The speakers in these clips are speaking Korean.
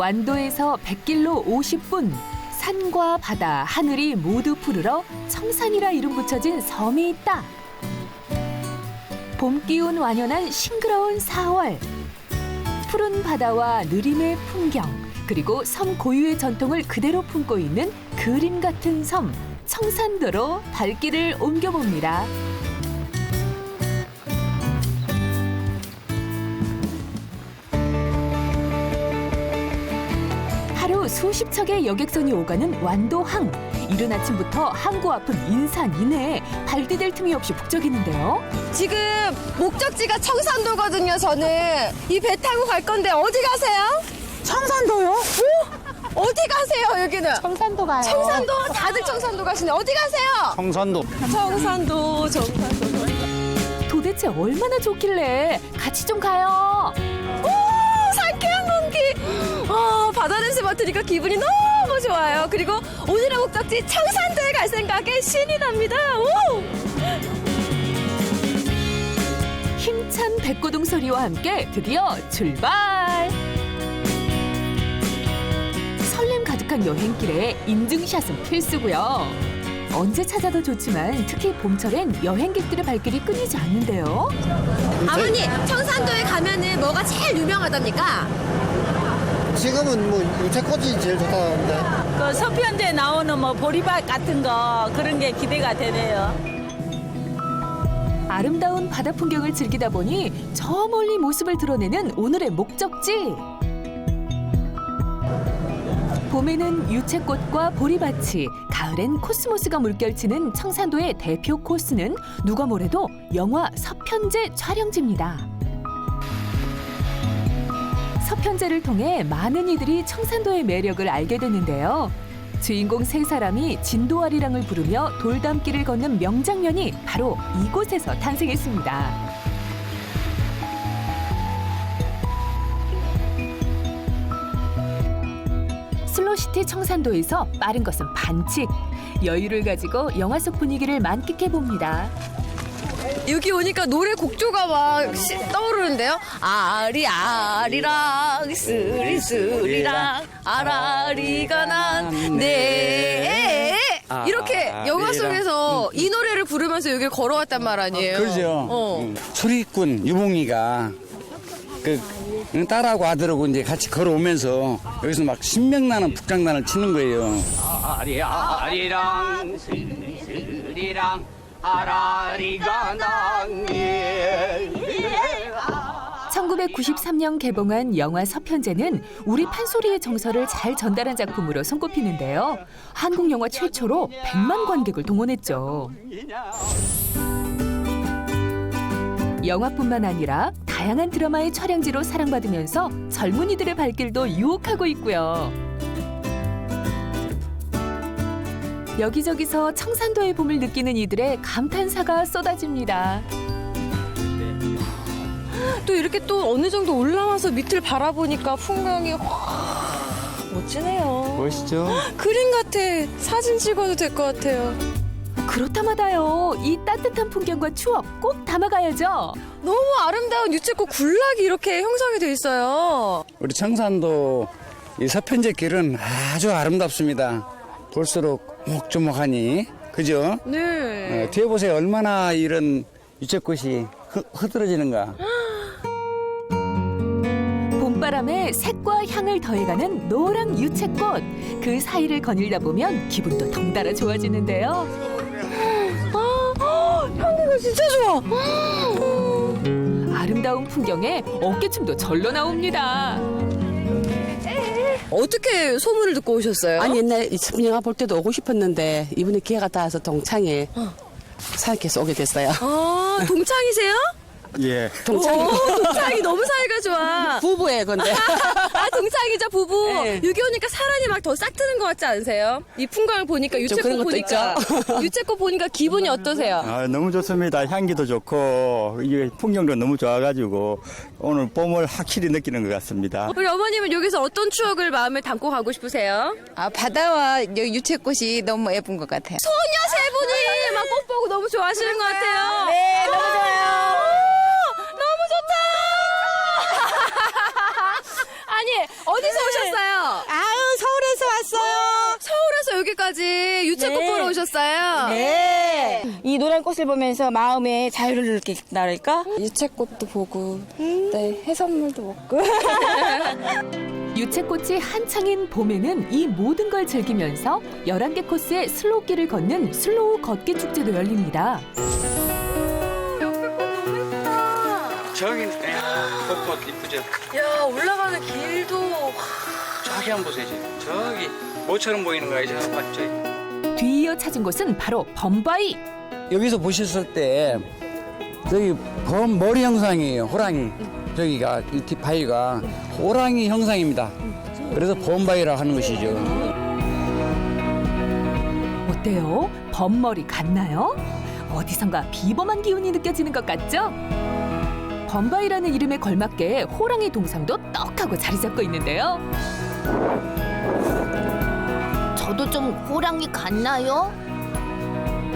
완도에서 100길로 50분 산과 바다, 하늘이 모두 푸르러 청산이라 이름 붙여진 섬이 있다. 봄 기운 완연한 싱그러운 4월. 푸른 바다와 느림의 풍경, 그리고 섬 고유의 전통을 그대로 품고 있는 그림 같은 섬, 청산도로 발길을 옮겨봅니다. 수십 척의 여객선이 오가는 완도항. 이른 아침부터 항구 앞은 인산 이내에 발 디딜 틈이 없이 북적이는데요. 지금 목적지가 청산도거든요, 저는. 이 배 타고 갈 건데 어디 가세요? 청산도요? 오! 어디 가세요, 여기는? 청산도 가요. 청산도, 다들 청산도 가시네. 어디 가세요? 청산도 청산도, 청산도. 도대체 얼마나 좋길래 같이 좀 가요. 맡으니까 기분이 너무 좋아요. 그리고 오늘의 목적지 청산도에 갈 생각에 신이 납니다. 오! 힘찬 백고동 소리와 함께 드디어 출발! 설렘 가득한 여행길에 인증샷은 필수고요. 언제 찾아도 좋지만 특히 봄철엔 여행객들의 발길이 끊이지 않는데요. 아버님, 청산도에 가면은 뭐가 제일 유명하답니까? 지금은 뭐 유채꽃이 제일 좋다는데 그 서편제 나오는 뭐 보리밥 같은 거 그런 게 기대가 되네요. 아름다운 바다 풍경을 즐기다 보니 저 멀리 모습을 드러내는 오늘의 목적지. 봄에는 유채꽃과 보리밭이, 가을엔 코스모스가 물결치는 청산도의 대표 코스는 누가 뭐래도 영화 서편제 촬영지입니다. 서편제를 통해 많은 이들이 청산도의 매력을 알게 됐는데요. 주인공 세 사람이 진도아리랑을 부르며 돌담길을 걷는 명장면이 바로 이곳에서 탄생했습니다. 슬로시티 청산도에서 빠른 것은 반칙. 여유를 가지고 영화 속 분위기를 만끽해 봅니다. 여기 오니까 노래 곡조가 막 시- 떠오르는데요. 아리 아리랑 쓰리 쓰리랑 아라리가 난네 이렇게 영화 속에서 이 노래를 부르면서 여기를 걸어왔단 말 아니에요. 그러죠. 어. 응. 소리꾼 유봉이가 그 응, 딸하고 아들하고 이제 같이 걸어오면서 여기서 막 신명나는 북장난을 치는 거예요. 아리아리랑 스리스리랑 아라리가 난예 1993년 개봉한 영화 서편제는 우리 판소리의 정서를 잘 전달한 작품으로 손꼽히는데요. 한국 영화 최초로 100만 관객을 동원했죠. 영화뿐만 아니라 다양한 드라마의 촬영지로 사랑받으면서 젊은이들의 발길도 유혹하고 있고요. 여기저기서 청산도의 봄을 느끼는 이들의 감탄사가 쏟아집니다. 또 이렇게 또 어느 정도 올라와서 밑을 바라보니까 풍경이 확 멋지네요. 멋있죠? 그림 같아. 사진 찍어도 될 것 같아요. 그렇다마다요. 이 따뜻한 풍경과 추억 꼭 담아가야죠. 너무 아름다운 유채꽃 군락이 이렇게 형성이 돼 있어요. 우리 청산도 이 서편제 길은 아주 아름답습니다. 볼수록 오목조목하니 그죠? 네. 어, 뒤에 보세요 얼마나 이런 유채꽃이 흐, 흐드러지는가. 봄바람에 색과 향을 더해가는 노랑 유채꽃. 그 사이를 거닐다 보면 기분도 덩달아 좋아지는데요. 향기가 진짜 좋아. 아름다운 풍경에 어깨춤도 절로 나옵니다. 어떻게 소문을 듣고 오셨어요? 아니 옛날 이 영화 볼 때도 오고 싶었는데 이번에 기회가 닿아서 동창에 사역해서 오게 됐어요. 아, 동창이세요? 예. 동창이 오, 동창이 너무 사이가 좋아. 부부예요, 근데. 아, 동창이자 부부. 네. 여기 오니까 사람이 막 더 싹 트는 것 같지 않으세요? 이 풍광을 보니까 좀 유채꽃 보니까. 유채꽃 보니까 기분이 어떠세요? 아, 너무 좋습니다. 향기도 좋고 이게 풍경도 너무 좋아가지고 오늘 봄을 확실히 느끼는 것 같습니다. 우리 어머님은 여기서 어떤 추억을 마음에 담고 가고 싶으세요? 아, 바다와 여기 유채꽃이 너무 예쁜 것 같아요. 소녀 세 분이 막 꽃 보고 너무 좋아하시는 것 같아요. 네, 너무 좋아요. 너무 좋다. 아니 어디서 오셨어요? 늦게까지 유채꽃 네. 보러 오셨어요? 네. 이 노란 꽃을 보면서 마음에 자유를 느낀다랄까? 유채꽃도 보고, 네, 해산물도 먹고. 유채꽃이 한창인 봄에는 이 모든 걸 즐기면서 11개 코스의 슬로우길을 걷는 슬로우 걷기 축제도 열립니다. 저기 벚꽃 이쁘죠? 야, 올라가는 길도. 저기 한번 보세요. 저기 모처럼 보이는 거 알죠? 맞죠? 뒤이어 찾은 곳은 바로 범바위. 여기서 보셨을 때 저기 범 머리 형상이에요. 호랑이. 저기가 이뒤 바위가 호랑이 형상입니다. 그래서 범바위라 하는 것이죠. 어때요? 범머리 같나요? 어디선가 비범한 기운이 느껴지는 것 같죠? 범바위라는 이름에 걸맞게 호랑이 동상도 떡하고 자리 잡고 있는데요. 저도 좀 호랑이 같나요?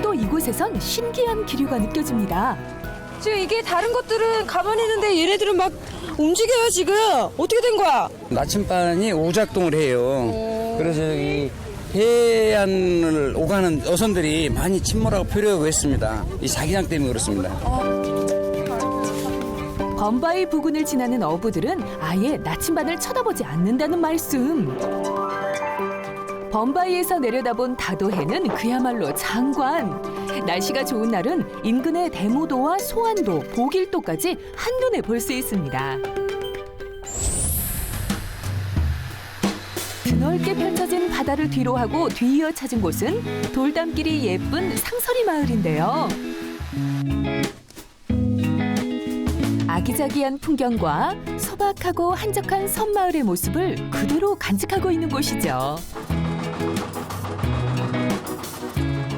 또 이곳에선 신기한 기류가 느껴집니다. 지금 이게 다른 것들은 가만히 있는데 얘네들은 막 움직여요, 지금. 어떻게 된 거야? 나침반이 오작동을 해요. 그래서 여기 해안을 오가는 어선들이 많이 침몰하고 표류하고 했습니다. 이 자기장 때문에 그렇습니다. 범바위 부근을 지나는 어부들은 아예 나침반을 쳐다보지 않는다는 말씀. 범바위에서 내려다본 다도해는 그야말로 장관. 날씨가 좋은 날은 인근의 대모도와 소안도, 보길도까지 한눈에 볼 수 있습니다. 드넓게 펼쳐진 바다를 뒤로 하고 뒤이어 찾은 곳은 돌담길이 예쁜 상서리 마을인데요. 아기자기한 풍경과 소박하고 한적한 섬마을의 모습을 그대로 간직하고 있는 곳이죠.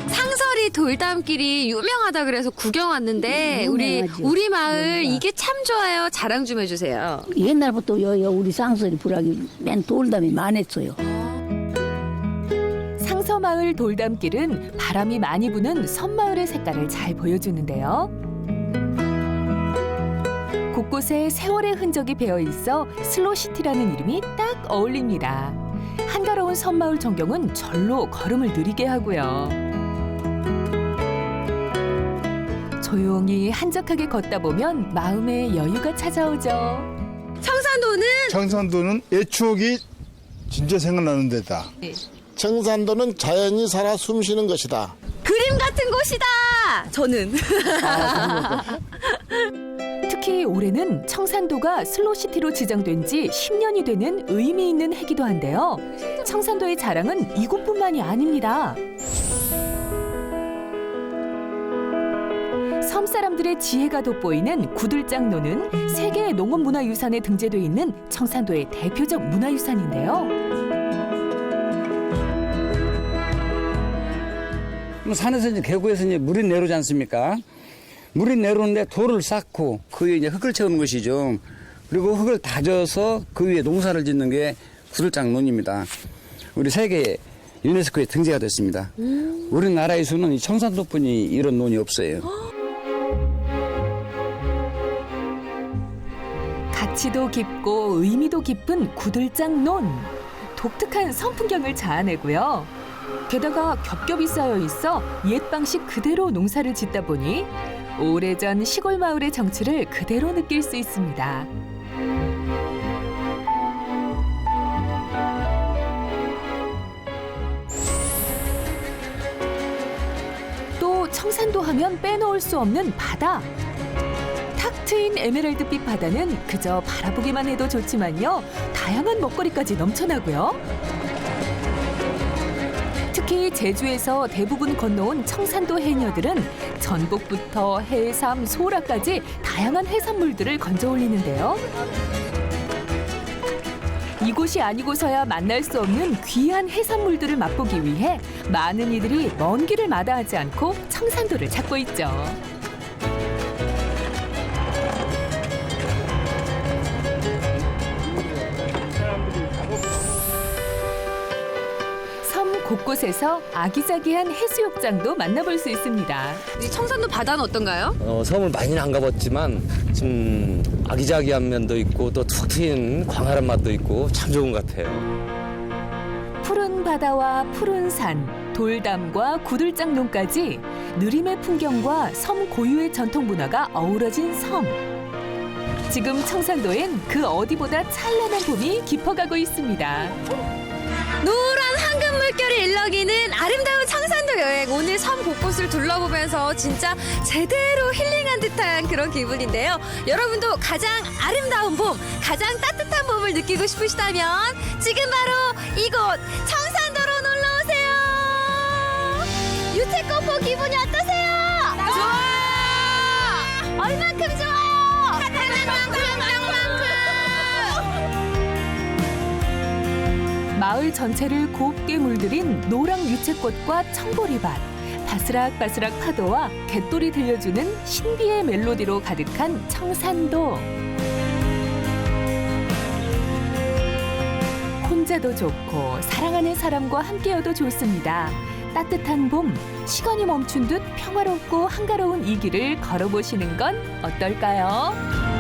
상설이 돌담길이 유명하다 그래서 구경 왔는데 우리 우리 마을 이게 참 좋아요. 자랑 좀 해주세요. 옛날부터 요, 요 우리 쌍설이 불악이 맨 돌담이 많았어요. 상서마을 돌담길은 바람이 많이 부는 섬마을의 색깔을 잘 보여주는데요. 곳곳에 세월의 흔적이 배어 있어 슬로시티라는 이름이 딱 어울립니다. 한가로운 섬마을 전경은 절로 걸음을 느리게 하고요. 조용히 한적하게 걷다 보면 마음에 여유가 찾아오죠. 청산도는 청산도는 옛 추억이 진짜 생각나는 데다. 청산도는 자연이 살아 숨쉬는 것이다. 그림 같은 곳이다. 저는 특히 올해는 청산도가 슬로시티로 지정된 지 10년이 되는 의미 있는 해기도 한데요. 청산도의 자랑은 이곳뿐만이 아닙니다. 섬 사람들의 지혜가 돋보이는 구들장로는 세계 농업문화유산에 등재돼 있는 청산도의 대표적 문화유산인데요. 산에서 이제 계곡에서 이제 물이 내려오지 않습니까? 물이 내려오는데 돌을 쌓고 그 위에 이제 흙을 채우는 것이죠. 그리고 흙을 다져서 그 위에 농사를 짓는 게 구들장론입니다. 우리 세계 유네스코에 등재가 됐습니다. 우리나라에서는 이 청산도뿐이 이런 논이 없어요. 가치도 깊고 의미도 깊은 구들장 논. 독특한 선풍경을 자아내고요. 게다가 겹겹이 쌓여 있어 옛 방식 그대로 농사를 짓다 보니 오래전 시골 마을의 정취를 그대로 느낄 수 있습니다. 또 청산도 하면 빼놓을 수 없는 바다. 탁 트인 에메랄드빛 바다는 그저 바라보기만 해도 좋지만요. 다양한 먹거리까지 넘쳐나고요. 특히 제주에서 대부분 건너온 청산도 해녀들은 전복부터 해삼, 소라까지 다양한 해산물들을 건져 올리는데요. 이곳이 아니고서야 만날 수 없는 귀한 해산물들을 맛보기 위해 많은 이들이 먼 길을 마다하지 않고 청산도를 찾고 있죠. 곳곳에서 아기자기한 해수욕장도 만나볼 수 있습니다. 이 청산도 바다는 어떤가요? 어, 섬을 많이는 안 가봤지만 좀 아기자기한 면도 있고 또 툭 트인 광활한 맛도 있고 참 좋은 것 같아요. 푸른 바다와 푸른 산, 돌담과 구들장롱까지 느림의 풍경과 섬 고유의 전통 문화가 어우러진 섬. 지금 청산도엔 그 어디보다 찬란한 봄이 깊어가고 있습니다. 노란 황금 물결이 일렁이는 아름다운 청산도 여행. 오늘 섬 곳곳을 둘러보면서 진짜 제대로 힐링한 듯한 그런 기분인데요. 여러분도 가장 아름다운 봄, 가장 따뜻한 봄을 느끼고 싶으시다면 지금 바로 이곳 청산도로 놀러 오세요. 유채꽃보 기분이 어떠세요? 좋아요. 얼만큼 좋아 마을 전체를 곱게 물들인 노랑 유채꽃과 청보리밭, 바스락바스락 파도와 갯돌이 들려주는 신비의 멜로디로 가득한 청산도. 혼자도 좋고 사랑하는 사람과 함께여도 좋습니다. 따뜻한 봄, 시간이 멈춘 듯 평화롭고 한가로운 이 길을 걸어보시는 건 어떨까요?